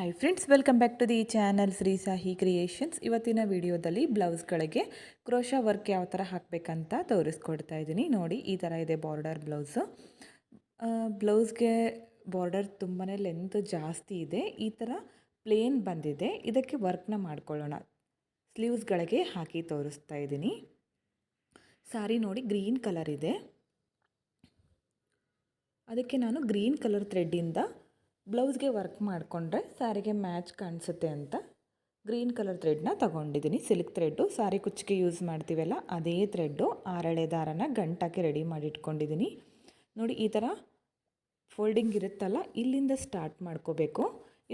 Hi friends welcome back to the channel Shri Sahi creations ಇವತ್ತಿನ ವಿಡಿಯೋದಲ್ಲಿ ಬ್ಲೌಸ್ಗಳಿಗೆ crochet work ಯಾವ ಥರ ಹಾಕಬೇಕಂತ ತೋರಿಸ್ಕೊಡ್ತಾ ಇದ್ದೀನಿ. ನೋಡಿ, ಈ ಥರ ಇದೆ ಬಾರ್ಡರ್ ಬ್ಲೌಸು ಬ್ಲೌಸ್ಗೆ ಬಾರ್ಡರ್ ತುಂಬಾ ಲೆಂತ್ ಜಾಸ್ತಿ ಇದೆ. ಈ ಥರ ಪ್ಲೇನ್ ಬಂದಿದೆ. ಇದಕ್ಕೆ ವರ್ಕ್ನ ಮಾಡ್ಕೊಳ್ಳೋಣ. ಸ್ಲೀವ್ಸ್ಗಳಿಗೆ ಹಾಕಿ ತೋರಿಸ್ತಾ ಇದ್ದೀನಿ. ಸಾರಿ ನೋಡಿ ಗ್ರೀನ್ ಕಲರ್ ಇದೆ. ಅದಕ್ಕೆ ನಾನು ಗ್ರೀನ್ ಕಲರ್ ಥ್ರೆಡ್ಡಿಂದ ಬ್ಲೌಸ್ಗೆ ವರ್ಕ್ ಮಾಡಿಕೊಂಡ್ರೆ ಸ್ಯಾರಿಗೆ ಮ್ಯಾಚ್ ಕಾಣಿಸುತ್ತೆ ಅಂತ. ಗ್ರೀನ್ ಕಲರ್ ಥ್ರೆಡ್ನ ತಗೊಂಡಿದ್ದೀನಿ ಸಿಲ್ಕ್ ಥ್ರೆಡ್ಡು ಸಾರಿ ಕುಚ್ಚಿಗೆ ಯೂಸ್ ಮಾಡ್ತೀವಲ್ಲ, ಅದೇ ಥ್ರೆಡ್ಡು ಆರಳೆ ದಾರನ ಗಂಟಾಕಿ ರೆಡಿ ಮಾಡಿ ಇಟ್ಕೊಂಡಿದ್ದೀನಿ ನೋಡಿ, ಈ ಥರ ಫೋಲ್ಡಿಂಗ್ ಇರುತ್ತಲ್ಲ, ಇಲ್ಲಿಂದ ಸ್ಟಾರ್ಟ್ ಮಾಡ್ಕೋಬೇಕು.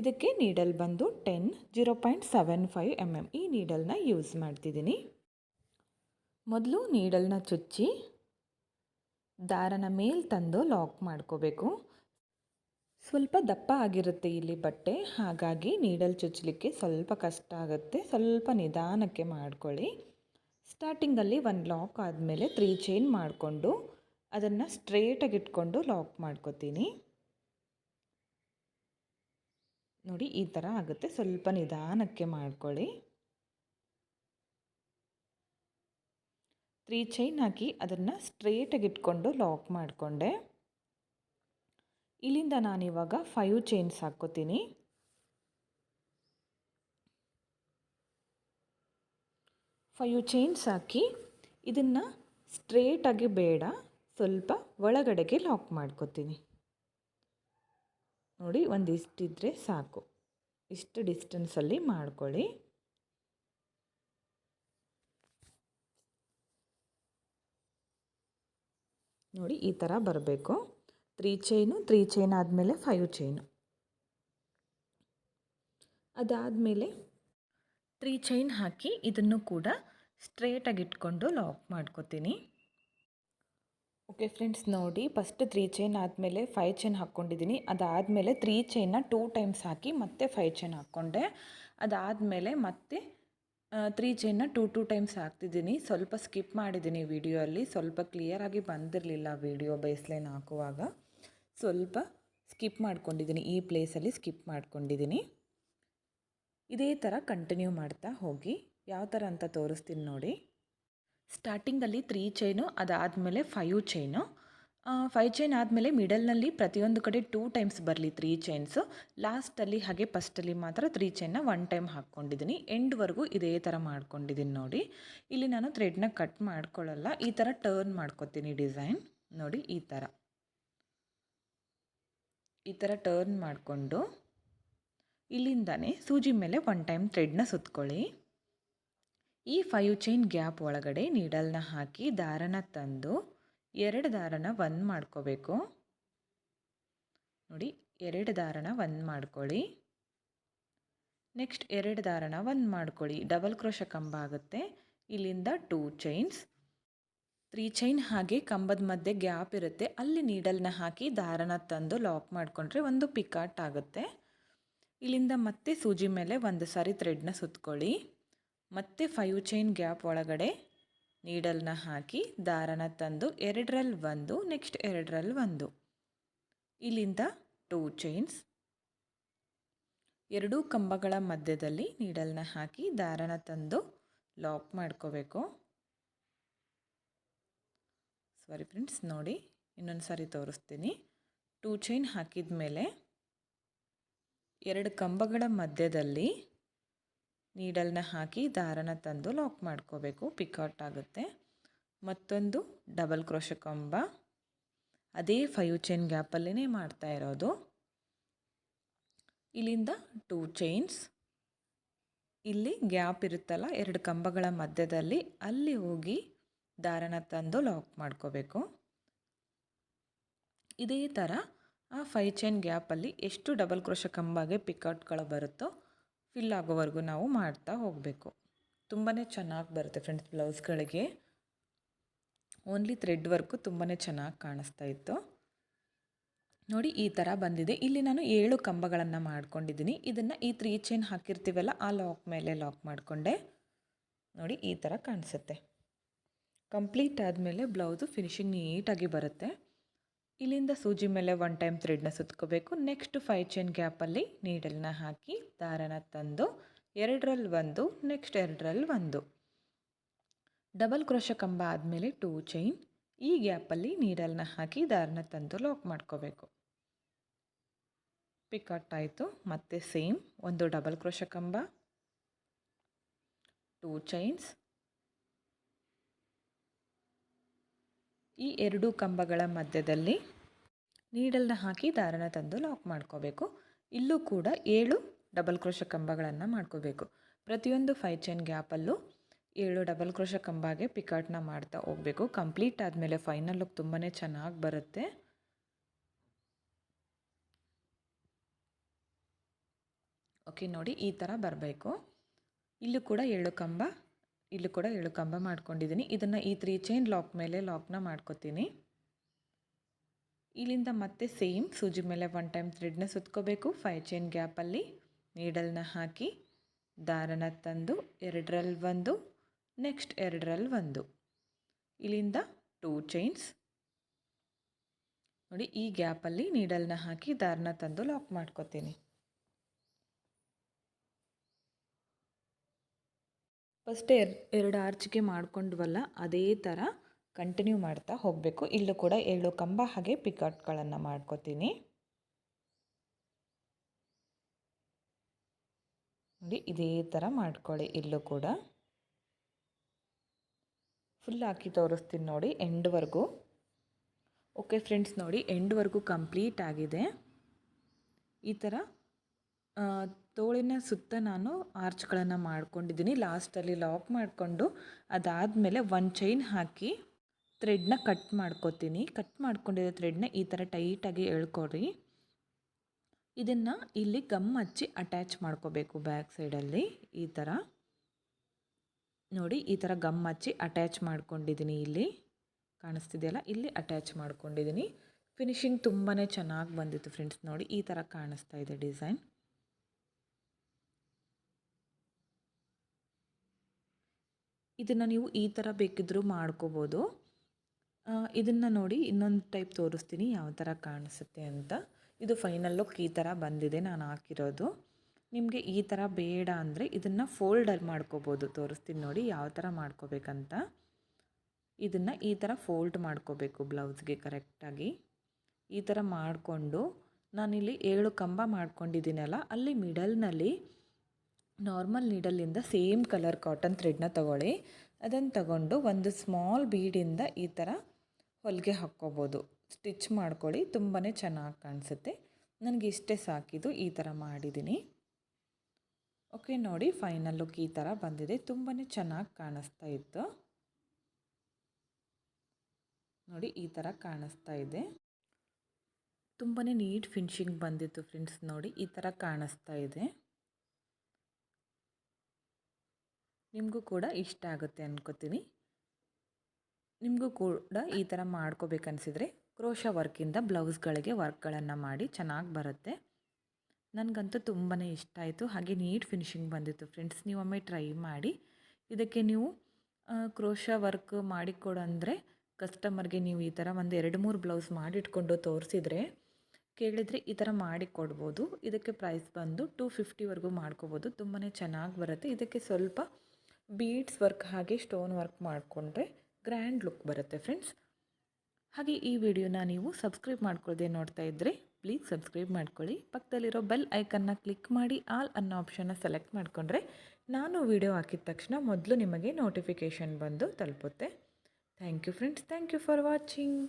ಇದಕ್ಕೆ ನೀಡಲ್ ಬಂದು ten zero point seven five M M ಈ ನೀಡಲ್ನ ಯೂಸ್ ಮಾಡ್ತಿದ್ದೀನಿ ಮೊದಲು ನೀಡಲ್ನ ಚುಚ್ಚಿ ದಾರನ ಮೇಲೆ ತಂದು ಲಾಕ್ ಮಾಡ್ಕೋಬೇಕು. ಸ್ವಲ್ಪ ದಪ್ಪ ಆಗಿರುತ್ತೆ ಇಲ್ಲಿ ಬಟ್ಟೆ, ಹಾಗಾಗಿ ನೀಡಲ್ ಚುಚ್ಚಲಿಕ್ಕೆ ಸ್ವಲ್ಪ ಕಷ್ಟ ಆಗುತ್ತೆ. ಸ್ವಲ್ಪ ನಿಧಾನಕ್ಕೆ ಮಾಡ್ಕೊಳ್ಳಿ. ಸ್ಟಾರ್ಟಿಂಗಲ್ಲಿ ಒಂದು ಲಾಕ್ ಆದಮೇಲೆ ತ್ರೀ ಚೈನ್ ಮಾಡಿಕೊಂಡು ಅದನ್ನು ಸ್ಟ್ರೇಟಾಗಿ ಇಟ್ಕೊಂಡು ಲಾಕ್ ಮಾಡ್ಕೋತೀನಿ. ನೋಡಿ, ಈ ಥರ ಆಗುತ್ತೆ. ಸ್ವಲ್ಪ ನಿಧಾನಕ್ಕೆ ಮಾಡ್ಕೊಳ್ಳಿ. ತ್ರೀ ಚೈನ್ ಹಾಕಿ ಅದನ್ನು ಸ್ಟ್ರೇಟಾಗಿ ಇಟ್ಕೊಂಡು ಲಾಕ್ ಮಾಡಿಕೊಂಡೆ. ಇಲ್ಲಿಂದ ನಾನಿವಾಗ ಫೈವ್ ಚೈನ್ಸ್ ಹಾಕ್ಕೋತೀನಿ. ಫೈವ್ ಚೈನ್ಸ್ ಹಾಕಿ ಇದನ್ನು ಸ್ಟ್ರೇಟಾಗಿ ಬೇಡ, ಸ್ವಲ್ಪ ಒಳಗಡೆಗೆ ಲಾಕ್ ಮಾಡ್ಕೋತೀನಿ. ನೋಡಿ ಒಂದು ಇಷ್ಟಿದ್ರೆ ಸಾಕು. ಇಷ್ಟು ಡಿಸ್ಟೆನ್ಸಲ್ಲಿ ಮಾಡ್ಕೊಳ್ಳಿ. ನೋಡಿ, ಈ ಥರ ಬರಬೇಕು. ತ್ರೀ ಚೈನು, ತ್ರೀ ಚೈನ್ ಆದಮೇಲೆ ಫೈವ್ ಚೈನು. ಅದಾದಮೇಲೆ ತ್ರೀ ಚೈನ್ ಹಾಕಿ ಇದನ್ನು ಕೂಡ ಸ್ಟ್ರೇಟಾಗಿ ಇಟ್ಕೊಂಡು ಲಾಕ್ ಮಾಡ್ಕೋತೀನಿ. ಓಕೆ ಫ್ರೆಂಡ್ಸ್, ನೋಡಿ, ಫಸ್ಟ್ ತ್ರೀ ಚೈನ್ ಆದಮೇಲೆ ಫೈವ್ ಚೈನ್ ಹಾಕ್ಕೊಂಡಿದ್ದೀನಿ. ಅದಾದಮೇಲೆ ತ್ರೀ ಚೈನ್ನ ಟೂ ಟೈಮ್ಸ್ ಹಾಕಿ ಮತ್ತೆ ಫೈವ್ ಚೈನ್ ಹಾಕ್ಕೊಂಡೆ. ಅದಾದಮೇಲೆ ಮತ್ತೆ ತ್ರೀ ಚೈನ್ನ ಟೂ ಟೂ ಟೈಮ್ಸ್ ಹಾಕ್ತಿದ್ದೀನಿ. ಸ್ವಲ್ಪ ಸ್ಕಿಪ್ ಮಾಡಿದ್ದೀನಿ ವಿಡಿಯೋ ಅಲ್ಲಿ ಸ್ವಲ್ಪ ಕ್ಲಿಯರಾಗಿ ಬಂದಿರಲಿಲ್ಲ ವಿಡಿಯೋ ಬೇಸ್ಲೈನ್ ಹಾಕುವಾಗ. ಸ್ವಲ್ಪ ಸ್ಕಿಪ್ ಮಾಡ್ಕೊಂಡಿದ್ದೀನಿ. ಈ ಪ್ಲೇಸಲ್ಲಿ ಸ್ಕಿಪ್ ಮಾಡ್ಕೊಂಡಿದ್ದೀನಿ. ಇದೇ ಥರ ಕಂಟಿನ್ಯೂ ಮಾಡ್ತಾ ಹೋಗಿ. ಯಾವ ಥರ ಅಂತ ತೋರಿಸ್ತೀನಿ ನೋಡಿ. ಸ್ಟಾರ್ಟಿಂಗಲ್ಲಿ ತ್ರೀ ಚೈನು ಅದಾದಮೇಲೆ ಫೈವ್ ಚೈನು ಫೈವ್ ಚೈನ್ ಆದಮೇಲೆ ಮಿಡಲ್ನಲ್ಲಿ ಪ್ರತಿಯೊಂದು ಕಡೆ ಟೂ ಟೈಮ್ಸ್ ಬರಲಿ ತ್ರೀ ಚೈನ್ಸು ಲಾಸ್ಟಲ್ಲಿ ಹಾಗೆ ಫಸ್ಟಲ್ಲಿ ಮಾತ್ರ ತ್ರೀ ಚೈನ್ನ ಒನ್ ಟೈಮ್ ಹಾಕ್ಕೊಂಡಿದ್ದೀನಿ. ಎಂಡ್ವರೆಗೂ ಇದೇ ಥರ ಮಾಡ್ಕೊಂಡಿದ್ದೀನಿ ನೋಡಿ. ಇಲ್ಲಿ ನಾನು ಥ್ರೆಡ್ನ ಕಟ್ ಮಾಡ್ಕೊಳ್ಳಲ್ಲ. ಈ ಥರ ಟರ್ನ್ ಮಾಡ್ಕೊತೀನಿ ಡಿಸೈನ್ ನೋಡಿ ಈ ಥರ ಈ ಥರ ಟರ್ನ್ ಮಾಡಿಕೊಂಡು ಇಲ್ಲಿಂದಾನೆ ಸೂಜಿ ಮೇಲೆ ಒನ್ ಟೈಮ್ ಥ್ರೆಡ್ನ ಸುತ್ಕೊಳ್ಳಿ. ಈ ಫೈವ್ ಚೈನ್ ಗ್ಯಾಪ್ ಒಳಗಡೆ ನೀಡಲ್ನ ಹಾಕಿ ದಾರನ ತಂದು ಎರಡು ದಾರನ ಒಂದು ಮಾಡ್ಕೋಬೇಕು. ನೋಡಿ, ಎರಡು ದಾರನ ಒಂದು ಮಾಡ್ಕೊಳ್ಳಿ. ನೆಕ್ಸ್ಟ್ ಎರಡು ದಾರನ ಒಂದು ಮಾಡ್ಕೊಳ್ಳಿ. ಡಬಲ್ ಕ್ರೋಶ ಕಂಬ ಆಗುತ್ತೆ. ಇಲ್ಲಿಂದ ಟೂ ಚೈನ್ಸ್ ತ್ರೀ ಚೈನ್ ಹಾಗೆ ಕಂಬದ ಮಧ್ಯೆ ಗ್ಯಾಪ್ ಇರುತ್ತೆ. ಅಲ್ಲಿ ನೀಡಲ್ನ ಹಾಕಿ ದಾರನ ತಂದು ಲಾಕ್ ಮಾಡಿಕೊಂಡ್ರೆ ಒಂದು ಪಿಕಾಟ್ ಆಗುತ್ತೆ. ಇಲ್ಲಿಂದ ಮತ್ತೆ ಸೂಜಿ ಮೇಲೆ ಒಂದು ಸಾರಿ ಥ್ರೆಡ್ನ ಸುತ್ಕೊಳ್ಳಿ. ಮತ್ತೆ ಫೈವ್ ಚೈನ್ ಗ್ಯಾಪ್ ಒಳಗಡೆ ನೀಡಲ್ನ ಹಾಕಿ ದಾರನ ತಂದು ಎರಡರಲ್ಲಿ ಒಂದು ನೆಕ್ಸ್ಟ್ ಎರಡರಲ್ಲಿ ಒಂದು. ಇಲ್ಲಿಂದ ಟೂ ಚೈನ್ಸ್ ಎರಡೂ ಕಂಬಗಳ ಮಧ್ಯದಲ್ಲಿ ನೀಡಲ್ನ ಹಾಕಿ ದಾರನ ತಂದು ಲಾಕ್ ಮಾಡ್ಕೋಬೇಕು. ಸಾರಿ ಫ್ರೆಂಡ್ಸ್, ನೋಡಿ, ಇನ್ನೊಂದು ಸಾರಿ ತೋರಿಸ್ತೀನಿ. ಟೂ ಚೈನ್ ಹಾಕಿದ ಮೇಲೆ ಎರಡು ಕಂಬಗಳ ಮಧ್ಯದಲ್ಲಿ ನೀಡಲ್ನ ಹಾಕಿ ದಾರನ ತಂದು ಲಾಕ್ ಮಾಡ್ಕೋಬೇಕು. ಪಿಕೌಟ್ ಆಗುತ್ತೆ. ಮತ್ತೊಂದು ಡಬಲ್ ಕ್ರೋಶ ಕಂಬ. ಅದೇ ಫೈವ್ ಚೈನ್ ಗ್ಯಾಪಲ್ಲೇ ಮಾಡ್ತಾ ಇರೋದು. ಇಲ್ಲಿಂದ ಟೂ ಚೈನ್ಸ್ ಇಲ್ಲಿ ಗ್ಯಾಪ್ ಇರುತ್ತಲ್ಲ, ಎರಡು ಕಂಬಗಳ ಮಧ್ಯದಲ್ಲಿ ಅಲ್ಲಿ ಹೋಗಿ ದಾರನ ತಂದು ಲಾಕ್ ಮಾಡ್ಕೋಬೇಕು. ಇದೇ ಥರ ಆ ಫೈ ಚೈನ್ ಗ್ಯಾಪಲ್ಲಿ ಎಷ್ಟು ಡಬಲ್ ಕ್ರೋಶ ಕಂಬಾಗೆ ಪಿಕೌಟ್ಗಳು ಬರುತ್ತೋ ಫಿಲ್ ಆಗೋವರೆಗೂ ನಾವು ಮಾಡ್ತಾ ಹೋಗಬೇಕು. ತುಂಬಾ ಚೆನ್ನಾಗಿ ಬರುತ್ತೆ ಫ್ರೆಂಡ್ಸ್ ಬ್ಲೌಸ್ಗಳಿಗೆ. ಓನ್ಲಿ ಥ್ರೆಡ್ ವರ್ಕು ತುಂಬಾ ಚೆನ್ನಾಗಿ ಕಾಣಿಸ್ತಾ ಇತ್ತು. ನೋಡಿ ಈ ಥರ ಬಂದಿದೆ. ಇಲ್ಲಿ ನಾನು ಏಳು ಕಂಬಗಳನ್ನು ಮಾಡ್ಕೊಂಡಿದ್ದೀನಿ. ಇದನ್ನು ಈ ತ್ರೀ ಚೈನ್ ಹಾಕಿರ್ತೀವಲ್ಲ, ಆ ಲಾಕ್ ಮೇಲೆ ಲಾಕ್ ಮಾಡಿಕೊಂಡೆ. ನೋಡಿ ಈ ಥರ ಕಾಣಿಸುತ್ತೆ. ಕಂಪ್ಲೀಟ್ ಆದಮೇಲೆ ಬ್ಲೌಸು ಫಿನಿಶಿಂಗ್ ನೀಟಾಗಿ ಬರುತ್ತೆ. ಇಲ್ಲಿಂದ ಸೂಜಿ ಮೇಲೆ ಒನ್ ಟೈಮ್ ಥ್ರೆಡ್ನ ಸುತ್ಕೋಬೇಕು. ನೆಕ್ಸ್ಟ್ ಫೈವ್ ಚೈನ್ ಗ್ಯಾಪಲ್ಲಿ ನೀಡಲ್ನ ಹಾಕಿ ದಾರನ ತಂದು ಎರಡರಲ್ಲಿ ಒಂದು ನೆಕ್ಸ್ಟ್ ಎರಡರಲ್ಲಿ ಒಂದು. ಡಬಲ್ ಕ್ರೋಶ ಕಂಬ ಆದಮೇಲೆ ಟೂ ಚೈನ್ ಈ ಗ್ಯಾಪಲ್ಲಿ ನೀಡಲ್ನ ಹಾಕಿ ದಾರನ ತಂದು ಲಾಕ್ ಮಾಡ್ಕೋಬೇಕು. ಪಿಕಟ್ ಆಯಿತು. ಮತ್ತು ಸೇಮ್ ಒಂದು ಡಬಲ್ ಕ್ರೋಶ ಕಂಬ. ಟೂ ಚೈನ್ಸ್ ಈ ಎರಡು ಕಂಬಗಳ ಮಧ್ಯದಲ್ಲಿ ನೀಡಲ್ನ ಹಾಕಿ ದಾರನ ತಂದು ಲಾಕ್ ಮಾಡ್ಕೋಬೇಕು. ಇಲ್ಲೂ ಕೂಡ ಏಳು ಡಬಲ್ ಕ್ರೋಶ ಕಂಬಗಳನ್ನು ಮಾಡ್ಕೋಬೇಕು. ಪ್ರತಿಯೊಂದು ಫೈ ಚೈನ್ ಗ್ಯಾಪಲ್ಲೂ ಏಳು ಡಬಲ್ ಕ್ರೋಶ ಕಂಬಾಗೆ ಪಿಕಾಟ್ನ ಮಾಡ್ತಾ ಹೋಗಬೇಕು. ಕಂಪ್ಲೀಟ್ ಆದಮೇಲೆ ಫೈನಲ್ ಲುಕ್ ತುಂಬಾ ಚೆನ್ನಾಗಿ ಬರುತ್ತೆ. ಓಕೆ ನೋಡಿ ಈ ಥರ ಬರಬೇಕು. ಇಲ್ಲೂ ಕೂಡ ಏಳು ಕಂಬ ಇಲ್ಲೂ ಕೂಡ ಏಳು ಕಂಬ ಮಾಡ್ಕೊಂಡಿದ್ದೀನಿ. ಇದನ್ನು ಈ ತ್ರೀ ಚೈನ್ ಲಾಕ್ ಮೇಲೆ ಲಾಕ್ನ ಮಾಡ್ಕೊತೀನಿ. ಇಲ್ಲಿಂದ ಮತ್ತೆ ಸೇಮ್ ಸೂಜಿ ಮೇಲೆ ಒನ್ ಟೈಮ್ ಥ್ರೆಡ್ನ ಸುತ್ಕೋಬೇಕು. ಫೈವ್ ಚೈನ್ ಗ್ಯಾಪಲ್ಲಿ ನೀಡಲ್ನ ಹಾಕಿ ದಾರನ ತಂದು ಎರಡರಲ್ಲಿ ಒಂದು ನೆಕ್ಸ್ಟ್ ಎರಡರಲ್ಲಿ ಒಂದು. ಇಲ್ಲಿಂದ ಟೂ ಚೈನ್ಸ್ ನೋಡಿ ಈ ಗ್ಯಾಪಲ್ಲಿ ನೀಡಲ್ನ ಹಾಕಿ ದಾರನ ತಂದು ಲಾಕ್ ಮಾಡ್ಕೊತೀನಿ. ಫಸ್ಟ್ ಎರ್, ಎರಡು ಆರ್ಚಿಗೆ ಮಾಡ್ಕೊಂಡ್ವಲ್ಲ, ಅದೇ ಥರ ಕಂಟಿನ್ಯೂ ಮಾಡ್ತಾ ಹೋಗಬೇಕು. ಇಲ್ಲೂ ಕೂಡ ಏಳು ಕಂಬ ಹಾಗೆ ಪಿಕಟ್ಗಳನ್ನು ಮಾಡ್ಕೋತೀನಿ. ನೋಡಿ, ಇದೇ ಥರ ಮಾಡ್ಕೊಳ್ಳಿ ಇಲ್ಲೂ ಕೂಡ. ಫುಲ್ ಹಾಕಿ ತೋರಿಸ್ತೀನಿ ನೋಡಿ, ಎಂಡ್ವರೆಗೂ. ಓಕೆ ಫ್ರೆಂಡ್ಸ್ ನೋಡಿ, ಎಂಡ್ವರೆಗೂ ಕಂಪ್ಲೀಟ್ ಆಗಿದೆ. ಈ ಥರ ತೋಳಿನ ಸುತ್ತ ನಾನು ಆರ್ಚ್ಗಳನ್ನು ಮಾಡ್ಕೊಂಡಿದ್ದೀನಿ. ಲಾಸ್ಟಲ್ಲಿ ಲಾಕ್ ಮಾಡಿಕೊಂಡು ಅದಾದಮೇಲೆ ಒಂದು ಚೈನ್ ಹಾಕಿ ಥ್ರೆಡ್ನ ಕಟ್ ಮಾಡ್ಕೊತೀನಿ. ಕಟ್ ಮಾಡ್ಕೊಂಡಿರೋ ಥ್ರೆಡ್ನ ಈ ಥರ ಟೈಟಾಗಿ ಎಳ್ಕೊಡ್ರಿ ಇದನ್ನು ಇಲ್ಲಿ ಗಮ್ ಹಚ್ಚಿ ಅಟ್ಯಾಚ್ ಮಾಡ್ಕೋಬೇಕು ಬ್ಯಾಕ್ ಸೈಡಲ್ಲಿ. ಈ ಥರ. ನೋಡಿ, ಈ ಥರ ಗಮ್ ಹಚ್ಚಿ ಅಟ್ಯಾಚ್ ಮಾಡ್ಕೊಂಡಿದ್ದೀನಿ ಇಲ್ಲಿ. ಕಾಣಿಸ್ತಿದೆಯಲ್ಲ? ಇಲ್ಲಿ ಅಟ್ಯಾಚ್ ಮಾಡ್ಕೊಂಡಿದ್ದೀನಿ. ಫಿನಿಶಿಂಗ್ ತುಂಬಾ ಚೆನ್ನಾಗಿ ಬಂದಿತ್ತು ಫ್ರೆಂಡ್ಸ್. ನೋಡಿ, ಈ ಥರ ಕಾಣಿಸ್ತಾ ಇದೆ ಡಿಸೈನ್. ಇದನ್ನು ನೀವು ಈ ಥರ ಬೇಕಿದ್ದರೂ ಮಾಡ್ಕೋಬೋದು. ಇದನ್ನು ನೋಡಿ ಇನ್ನೊಂದು ಟೈಪ್ ತೋರಿಸ್ತೀನಿ ಯಾವ ಥರ ಕಾಣಿಸುತ್ತೆ ಅಂತ. ಇದು ಫೈನಲ್ ಲುಕ್ ಈ ಥರ ಬಂದಿದೆ ನಾನು ಹಾಕಿರೋದು. ನಿಮಗೆ ಈ ಥರ ಬೇಡ ಅಂದರೆ ಇದನ್ನು ಫೋಲ್ಡರ್ ಮಾಡ್ಕೋಬೋದು. ತೋರಿಸ್ತೀನಿ ನೋಡಿ ಯಾವ ಥರ ಮಾಡ್ಕೋಬೇಕಂತ. ಇದನ್ನು ಈ ಥರ ಫೋಲ್ಡ್ ಮಾಡ್ಕೋಬೇಕು ಬ್ಲೌಸ್ಗೆ ಕರೆಕ್ಟಾಗಿ ಈ ಥರ ಮಾಡಿಕೊಂಡು ನಾನಿಲ್ಲಿ ಏಳು ಕಂಬ ಮಾಡ್ಕೊಂಡಿದ್ದೀನಲ್ಲ, ಅಲ್ಲಿ ಮಿಡಲ್ನಲ್ಲಿ ನಾರ್ಮಲ್ ನೀಡಲ್ಲಿಂದ ಸೇಮ್ ಕಲರ್ ಕಾಟನ್ ಥ್ರೆಡ್ನ ತಗೊಳ್ಳಿ. ಅದನ್ನು ತಗೊಂಡು ಒಂದು ಸ್ಮಾಲ್ ಬೀಡಿಂದ ಈ ಥರ ಹೊಲಿಗೆ ಹಾಕ್ಕೋಬೋದು. ಸ್ಟಿಚ್ ಮಾಡ್ಕೊಳ್ಳಿ ತುಂಬಾ ಚೆನ್ನಾಗಿ ಕಾಣಿಸುತ್ತೆ. ನನಗೆ ಇಷ್ಟೇ ಸಾಕಿದು ಈ ಥರ ಮಾಡಿದ್ದೀನಿ. ಓಕೆ, ನೋಡಿ ಫೈನಲ್ ಲುಕ್ ಈ ಥರ ಬಂದಿದೆ. ತುಂಬಾ ಚೆನ್ನಾಗಿ ಕಾಣಿಸ್ತಾ ಇತ್ತು. ನೋಡಿ ಈ ಥರ ಕಾಣಿಸ್ತಾ ಇದೆ. ತುಂಬಾ ನೀಟ್ ಫಿನಿಶಿಂಗ್ ಬಂದಿತ್ತು ಫ್ರೆಂಡ್ಸ್, ನೋಡಿ ಈ ಥರ ಕಾಣಿಸ್ತಾ ಇದೆ. ನಿಮಗೂ ಕೂಡ ಇಷ್ಟ ಆಗುತ್ತೆ ಅನ್ಕೋತೀನಿ. ನಿಮಗೂ ಕೂಡ ಈ ಥರ ಮಾಡ್ಕೋಬೇಕನ್ಸಿದ್ರೆ ಕ್ರೋಶ ವರ್ಕಿಂದ ಬ್ಲೌಸ್ಗಳಿಗೆ ವರ್ಕ್ಗಳನ್ನು ಮಾಡಿ ಚೆನ್ನಾಗಿ ಬರುತ್ತೆ. ನನಗಂತೂ ತುಂಬಾ ಇಷ್ಟ ಆಯಿತು. ಹಾಗೆ ನೀಟ್ ಫಿನಿಶಿಂಗ್ ಬಂದಿತ್ತು ಫ್ರೆಂಡ್ಸ್. ನೀವು ಒಮ್ಮೆ ಟ್ರೈ ಮಾಡಿ. ಇದಕ್ಕೆ ನೀವು ಕ್ರೋಶ ವರ್ಕ್ ಮಾಡಿಕೊಡು ಅಂದರೆ ಕಸ್ಟಮರ್ಗೆ ನೀವು ಈ ಥರ ಒಂದು ಎರಡು ಮೂರು ಬ್ಲೌಸ್ ಮಾಡಿಟ್ಕೊಂಡು ತೋರಿಸಿದರೆ ಕೇಳಿದರೆ ಈ ಥರ ಮಾಡಿ ಕೊಡ್ಬೋದು ಇದಕ್ಕೆ ಪ್ರೈಸ್ ಬಂದು ಟೂ ಫಿಫ್ಟಿವರೆಗೂ ಮಾಡ್ಕೋಬೋದು. ತುಂಬಾ ಚೆನ್ನಾಗಿ ಬರುತ್ತೆ. ಇದಕ್ಕೆ ಸ್ವಲ್ಪ ಬೀಡ್ಸ್ ವರ್ಕ್ ಹಾಗೆ ಸ್ಟೋನ್ ವರ್ಕ್ ಮಾಡಿಕೊಂಡ್ರೆ ಗ್ರ್ಯಾಂಡ್ ಲುಕ್ ಬರುತ್ತೆ ಫ್ರೆಂಡ್ಸ್ ಹಾಗೆ ಈ ವಿಡಿಯೋನ ನೀವು ಸಬ್ಸ್ಕ್ರೈಬ್ ಮಾಡ್ಕೊಳ್ಳದೆ ನೋಡ್ತಾ ಇದ್ದರೆ ಪ್ಲೀಸ್ ಸಬ್ಸ್ಕ್ರೈಬ್ ಮಾಡ್ಕೊಳ್ಳಿ. ಪಕ್ಕದಲ್ಲಿರೋ ಬೆಲ್ ಐಕನ್ನ ಕ್ಲಿಕ್ ಮಾಡಿ ಆಲ್ ಅನ್ನೋ ಆಪ್ಷನ್ನ ಸೆಲೆಕ್ಟ್ ಮಾಡಿಕೊಂಡ್ರೆ ನಾನು ವಿಡಿಯೋ ಹಾಕಿದ ತಕ್ಷಣ ಮೊದಲು ನಿಮಗೆ ನೋಟಿಫಿಕೇಷನ್ ಬಂದು ತಲುಪುತ್ತೆ. Thank you friends thank you for watching